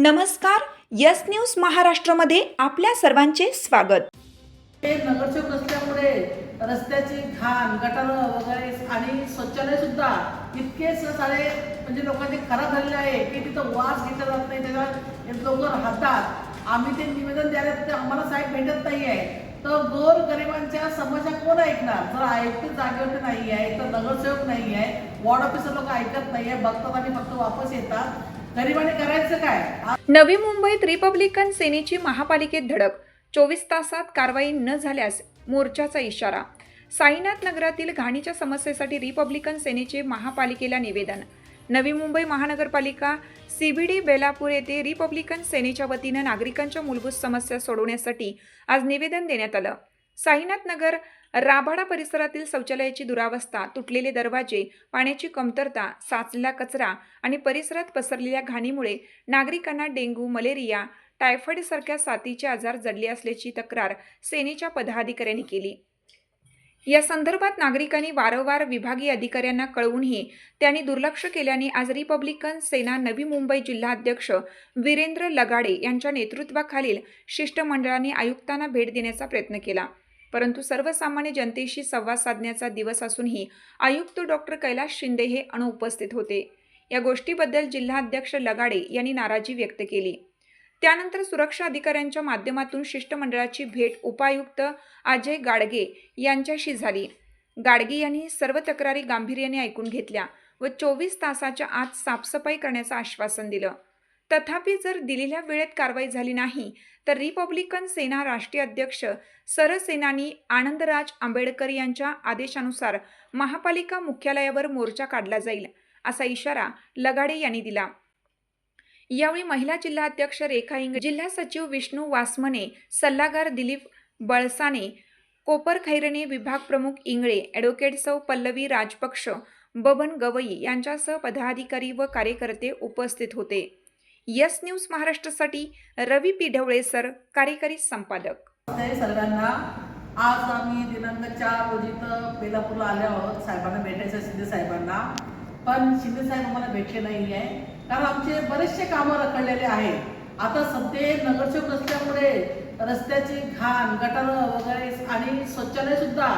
नमस्कार yes news महाराष्ट्रामध्ये आपल्या सर्वांचे स्वागत. हे नगरसेवक असल्यामुळे रस्त्याची घाण गटार वगैरे आणि शौचालय सुद्धा इतके सारे म्हणजे लोकांचे खराब झालेले आहे की तिथं वास घेतला जात नाही त्याला लोक राहतात. आम्ही ते निवेदन द्यायला ते आम्हाला साहेब भेटत नाही आहे तर गोर गरिबांच्या समस्या कोण ऐकणार? जर आयुक्त जागेवर नाही आहे तर नगरसेवक नाही आहे वॉर्ड ऑफिसर लोक ऐकत नाही आहे बघतात आणि फक्त वापस येतात. गरिबाने करायचं काय? नवी मुंबईत रिपब्लिकन सेनेची महापालिकेत धडक. चोवीस तासात कारवाई न झाल्यास मोर्चाचा इशारा. साईनाथ नगरातील घाणीच्या समस्येसाठी रिपब्लिकन सेनेचे महापालिकेला निवेदन. नवी मुंबई महानगरपालिका सीबीडी बेलापूर येथे रिपब्लिकन सेनेच्या वतीनं नागरिकांच्या मूलभूत समस्या सोडवण्यासाठी आज निवेदन देण्यात आलं. साईनाथ नगर राबाडा परिसरातील शौचालयाची दुरावस्था तुटलेले दरवाजे पाण्याची कमतरता साचलेला कचरा आणि परिसरात पसरलेल्या घाणीमुळे नागरिकांना डेंग्यू मलेरिया टायफॉईडसारख्या साथीचे आजार जडले असल्याची तक्रार सेनेच्या पदाधिकाऱ्यांनी केली. या संदर्भात नागरिकांनी वारंवार विभागीय अधिकाऱ्यांना कळवूनही त्यांनी दुर्लक्ष केल्याने आज रिपब्लिकन सेना नवी मुंबई जिल्हाध्यक्ष वीरेंद्र लगाडे यांच्या नेतृत्वाखालील शिष्टमंडळाने आयुक्तांना भेट देण्याचा प्रयत्न केला. परंतु सर्वसामान्य जनतेशी संवाद साधण्याचा दिवस असूनही आयुक्त डॉक्टर कैलास शिंदे हे अनुपस्थित होते. या गोष्टीबद्दल जिल्हाध्यक्ष लगाडे यांनी नाराजी व्यक्त केली. त्यानंतर सुरक्षा अधिकाऱ्यांच्या माध्यमातून शिष्टमंडळाची भेट उपायुक्त अजय गाडगे यांच्याशी झाली. गाडगे यांनी सर्व तक्रारी गांभीर्याने ऐकून घेतल्या व चोवीस तासाच्या आत साफसफाई करण्याचं आश्वासन दिलं. तथापि जर दिलेल्या वेळेत कारवाई झाली नाही तर रिपब्लिकन सेना राष्ट्रीय अध्यक्ष सरसेनानी आनंदराज आंबेडकर यांच्या आदेशानुसार महापालिका मुख्यालयावर मोर्चा काढला जाईल असा इशारा लगाडे यांनी दिला. यावेळी महिला जिल्हाध्यक्ष रेखा इंग जिल्हा सचिव विष्णू वासमने सल्लागार दिलीप बळसाने कोपर खैरणे विभाग प्रमुख इंगळे ॲडव्होकेट सौ पल्लवी राजपक्ष बबन गवई यांच्यासह पदाधिकारी व कार्यकर्ते उपस्थित होते. यस न्यूज महाराष्ट्रासाठी रवी पिढवळे सर कार्यकारी संपादक. सर्वांना आज आम्ही दिनांक चार रोजी तर बेलापूरला आले आहोत. साहेबांना भेटायचं शिंदे साहेबांना. पण शिंदे साहेब आम्हाला भेटले नाही आहे कारण आमचे बरेचसे कामं रखडलेले आहेत. आता सध्या नगरसेवक असल्यामुळे रस्त्याची घाण गटार वगैरे आणि शौचालय सुद्धा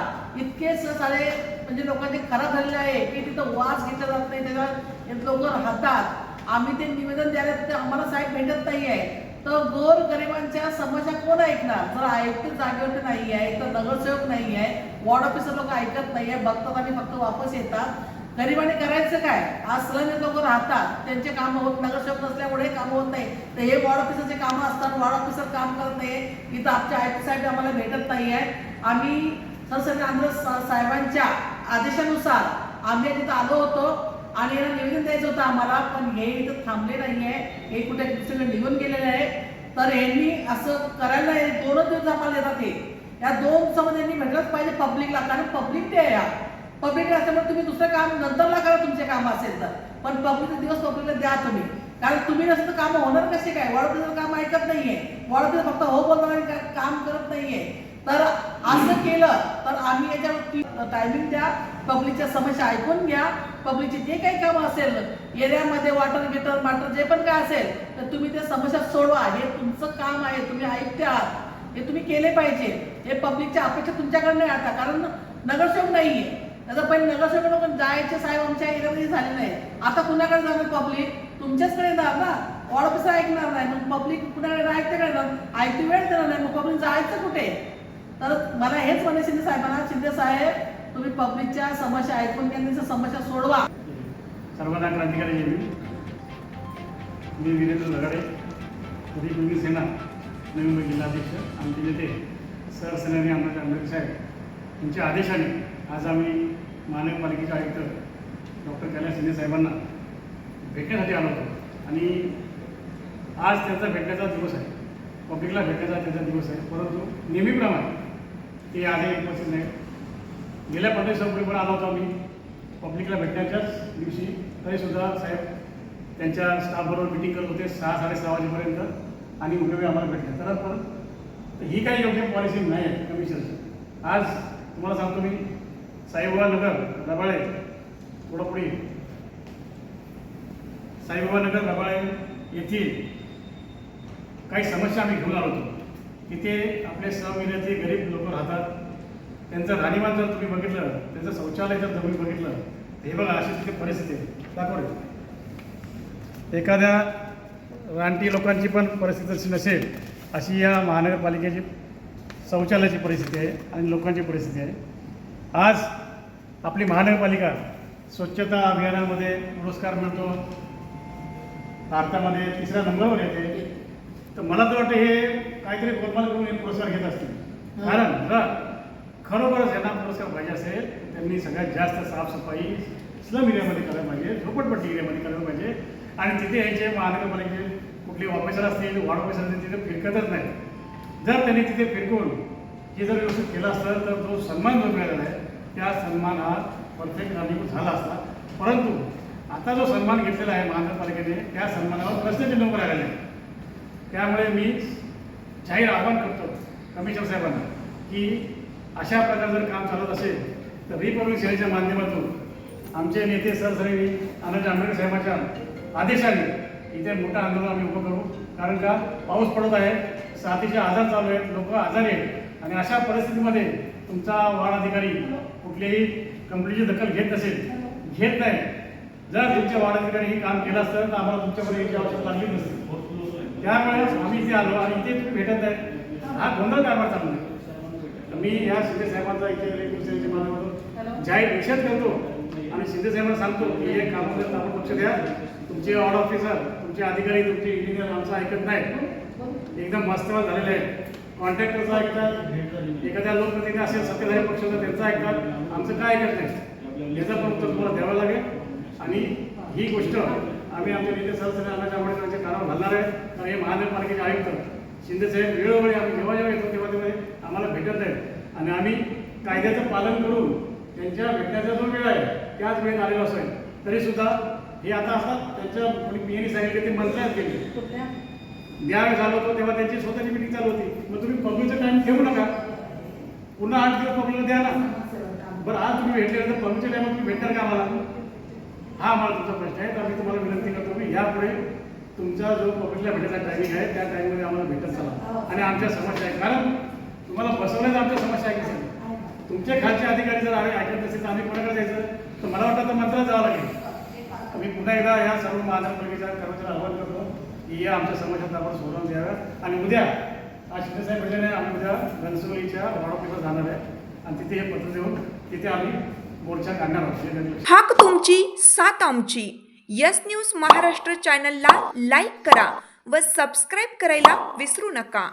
इतके सारे म्हणजे लोकांचे खराब झालेले आहे की तिथं वास घेतला जात नाही. त्याला लोक राहतात. आम्ही ते निवेदन द्यायला ते आम्हाला साहेब भेटत नाही आहे तर गोर गरिबांच्या समस्या कोण ऐकणार? जर आयुक्त जागेवर नाही आहे तर नगरसेवक नाही आहे वॉर्ड ऑफिसर लोक ऐकत नाही आहे बघतात आणि फक्त वापस येतात. गरिबाने करायचं काय? आज सलग लोक राहतात त्यांचे काम होत नगरसेवक नसल्यामुळे काम होत नाही. तर हे वॉर्ड ऑफिसरचे कामं असतात वॉर्ड ऑफिसर काम करत नाही इथं आमच्या आयुक्त साहेब आम्हाला भेटत नाही आहे आम्ही सरसर्व आंध्र सा- साहेबांच्या आदेशानुसार आम्ही तिथं आलो होतो. आणि याला निवेदन द्यायचं होतं आम्हाला पण हे इथं थांबले नाही आहे हे कुठे दुसरीकडे निघून गेलेले आहे. तर यांनी असं करायला दोनच दिवस आम्हाला येतात हे. या दोन दिवसामध्ये यांनी म्हटलंच पाहिजे पब्लिकला कारण पब्लिक डे आहे या पब्लिक डे असल्यामुळे तुम्ही दुसरं काम नंतरला करा तुमचे काम असेल तर. पण पब्लिक दिवस पब्लिकला द्या तुम्ही. कारण तुम्ही नसतं तर कामं होणार कसे काय? वॉर्ड काम ऐकत नाहीये. वॉर्ड फक्त हो बोलणार आणि काम करत नाहीये. तर असं केलं तर आम्ही याच्यावर टायमिंग द्या. पब्लिकच्या समस्या ऐकून घ्या. पब्लिकचे जे काही कामं असेल एरियामध्ये वॉटर गिटर माटर जे पण काय असेल तर तुम्ही त्या समस्या सोडवा. हे तुमचं काम आहे. तुम्ही ऐकते आहात. हे तुम्ही केले पाहिजे. हे पब्लिकच्या अपेक्षा तुमच्याकडे नाही आता कारण नगरसेवक नाही आहे त्याचा पहिले नगरसेवक जायचे साहेब आमच्या एरियामध्ये झाले नाही. आता कुणाकडे जाणार पब्लिक? तुमच्याचकडे येणार ना? वॉर्ड ऑफिसर ऐकणार नाही. मग पब्लिक कुणाकडे ऐकते येणार ऐकती वेळ देणार नाही. मग पब्लिक जायचं कुठे? तर मला हेच म्हणे शिंदे साहेबांना शिंदे साहेब तुम्ही पब्लिकच्या समस्या ऐकून त्यांच्या समस्या सोडवा. सर्वांना क्रांतिकारी मी. वीरेंद्र लगाडे कधी सेना नवी मुंबई जिल्हाध्यक्ष आमचे नेते सरसेनानी आमदार आंबेडकर साहेब यांच्या आदेशाने आज आम्ही महानगरपालिकेचे आयुक्त डॉक्टर कैलास शिंदे साहेबांना भेटण्यासाठी आलो होतो. आणि आज त्यांचा भेटण्याचा दिवस आहे. पब्लिकला भेटण्याचा त्यांचा दिवस आहे. परंतु नेहमीप्रमाणे ते आजही उपस्थित नाही गेल्या पंधरा दिवसापूर्वी पण आलो होतो आम्ही. पब्लिकला भेटण्याच्याच दिवशी. तरीसुद्धा साहेब त्यांच्या स्टाफबरोबर मिटिंग करत होते सहा साडेसहा वाजेपर्यंत. आणि उपयोगी आम्हाला भेटले तर पण ही काही योग्य पॉलिसी नाही आहे कमिशनची आज तुम्हाला सांगतो मी साईबाबा नगर रबाळे थोडं पुढे साईबाबा नगर रबाळे येथील काही समस्या आम्ही घेऊन आलो होतो. तिथे आपले सहविद्यार्थी गरीब लोक राहतात त्यांचं राहणीमान जर तुम्ही बघितलं त्यांचं शौचालय जर तुम्ही बघितलं हे बघा अशी तिथे परिस्थिती आहे. एखाद्या रानटी लोकांची पण परिस्थिती अशी नसेल अशी या महानगरपालिकेची शौचालयाची परिस्थिती आहे आणि लोकांची परिस्थिती आहे. आज आपली महानगरपालिका स्वच्छता अभियानामध्ये पुरस्कार मिळतो. भारतामध्ये तिसऱ्या नंबरवर येते. तर मला तर वाटतं हे काहीतरी गोलमाल करून हे पुरस्कार घेत असतील. कारण खरोखरच यांना पुरस्कार पाहिजे असेल त्यांनी सगळ्यात जास्त साफसफाई स्लम एरियामध्ये करायला पाहिजे झोपडपट्टी एरियामध्ये करायला पाहिजे आणि तिथे यांचे महानगरपालिकेचे कुठले ऑफिसर असतील वॉर्ड ऑफिसर असतील तिथे फिरकतच नाही. जर त्यांनी तिथे फिरकून हे जर व्यवस्थित केलं असतं तर तो सन्मान जो मिळालेला आहे त्या सन्मान हा परफेक्ट कारणीभूत झाला असता. परंतु आता जो सन्मान घेतलेला आहे महानगरपालिकेने त्या सन्मानावर प्रश्नचिन्ह उभं राहिलेलं आहे. त्यामुळे मी जाहीर आवाहन करतो कमिशनर साहेबांना की अशा प्रकारे जर काम चालत असेल तर रिपब्लिक सेनेच्या माध्यमातून आमचे नेते सरसरी आनंद आंबेडकर साहेबांच्या आदेशाने इथे मोठं आंदोलन आम्ही उभं करू. कारण का? पाऊस पडत आहे साथीचे आजार चालू आहेत लोक आजारी आहेत. आणि अशा परिस्थितीमध्ये तुमचा वार्ड अधिकारी कुठलीही कंपनीची दखल घेत नसेल घेत नाही. जर तुमच्या वार्ड अधिकारी हे काम केलं असतं तर आम्हाला तुमच्याकडे याची आवश्यकता लागली नसते. त्यामुळे आम्ही इथे आलो आणि इथे तुम्ही भेटत आहे हा गोंधळ कारभार चालू आहे. मी या शिंदे साहेबांचा इथे माध्यमातून जाहीर निषेध करतो आणि शिंदे साहेबांना सांगतो की हे कामाकडे आपण लक्ष द्या. तुमचे वार्ड ऑफिसर तुमचे अधिकारी तुमचे इंजिनियर आमचं ऐकत नाही एकदम मस्तवाद झालेले आहे. कॉन्ट्रॅक्टरचं ऐकतात. एखाद्या लोकप्रतिनिधी असेल सत्ताधारी पक्षाचा त्यांचं ऐकतात. आमचं काय ऐकत नाही याचं पण उत्तर तुम्हाला द्यावं लागेल. आणि ही गोष्ट आम्ही आमच्या नेते सरसने अण्णा आंबेडकरांच्या कानावर घालणार आहे. कारण हे महानगरपालिकेचे आयुक्त. शिंदे साहेब वेळोवेळी आम्ही जेव्हा जेव्हा येतो तेव्हा तेव्हा आम्हाला भेटत आहेत आणि आम्ही कायद्याचं पालन करून त्यांच्या भेटण्याचा जो वेळ आहे त्याच वेळेत आलेलो असेल तरी सुद्धा हे आता असतात त्यांच्या कोणी पीएनी सांगितले ते मंत्रालयात गेले ज्यावेळेस झालो होतो तेव्हा त्यांची स्वतःची मिटिंग चालू होती. मग तुम्ही पब्लिकचा टाइम ठेवू नका. पुन्हा आठ दिवस पब्लिकला द्या ना. बरं आज तुम्ही भेटल्यानंतर पब्लिकच्या टायमात तुम्ही भेटणार का आम्हाला? हा मला तुमचा प्रश्न आहे. तर मी तुम्हाला विनंती करतो की यापुढे तुमचा जो पब्लिकला भेटायचा टायमिंग आहे त्या टायमिंगमध्ये आम्हाला भेटत चला. आणि आमच्या समस्या आहे कारण तुम्हाला बसवण्याचं आमच्या समस्या आहे की तुमचे खालचे अधिकारी जर आम्ही ऐकत नसेल तर आम्ही कोणाकडे जायचं? तर मला वाटतं तर मंत्रात जावं लागेल. मी पुन्हा एकदा या सर्व महानगरपालिकेच्या कर्मचाऱ्यांना आवाहन करतो की या आमच्या समस्यांचा आपण सोडवून द्याव्या आणि उद्या आज शिंदेसाहेब भेटल्याने आम्ही उद्या घनसोलीच्या वॉर्ड ऑफिसला जाणार आहे. आणि तिथे हे पत्र देऊन तिथे आम्ही मोर्चा काढणार आहोत. हाक तुमची सात आमची. यस न्यूज महाराष्ट्र चॅनलला लाईक करा व सबस्क्राईब करायला विसरू नका.